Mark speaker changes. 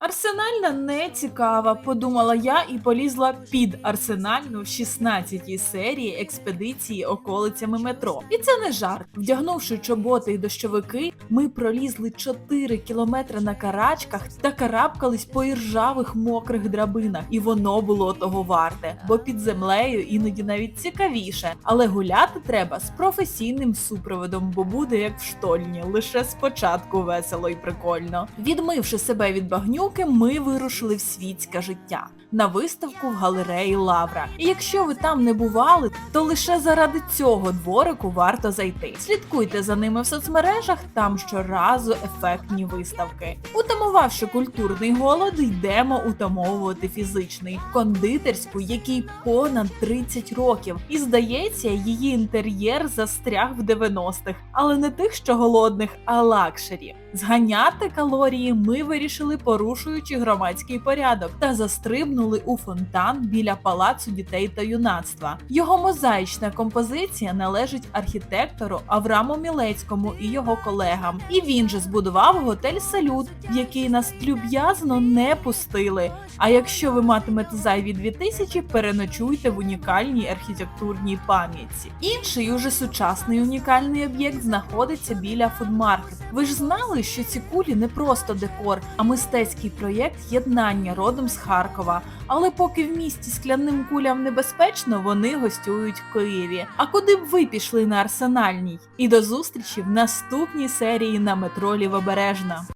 Speaker 1: Арсенальна не цікава, подумала я і полізла під арсенальну в 16-й серії експедиції околицями метро. І це не жарт. Вдягнувши чоботи й дощовики, ми пролізли 4 кілометри на карачках та карабкались по іржавих мокрих драбинах. І воно було того варте, бо під землею іноді навіть цікавіше. Але гуляти треба з професійним супроводом, бо буде як в штольні, лише спочатку весело і прикольно. Відмивши себе від багнюки, ми вирушили в світське життя на виставку в галереї Лавра. І якщо ви там не бували, то лише заради цього дворику варто зайти. Слідкуйте за ними в соцмережах, там щоразу ефектні виставки. Утамувавши культурний голод, йдемо утамовувати фізичний кондитерську, який понад 30 років. І здається, її інтер'єр застряг в 90-х, але не тих, що голодних, а лакшері. Зганяти калорії ми вирішили, порушуючи громадський порядок, та застрибнули у фонтан біля палацу дітей та юнацтва. Його мозаїчна композиція належить архітектору Авраму Мілецькому і його колегам. І він же збудував готель Салют, в який нас люб'язно не пустили. А якщо ви матимете зайві 2000, переночуйте в унікальній архітектурній пам'ятці. Інший уже сучасний унікальний об'єкт знаходиться біля фудмаркет. Ви ж знали, що ці кулі не просто декор, а мистецький проєкт єднання родом з Харкова. Але поки в місті скляним кулям небезпечно, вони гостюють в Києві. А куди б ви пішли на арсенальній? І до зустрічі в наступній серії на метро Лівобережна.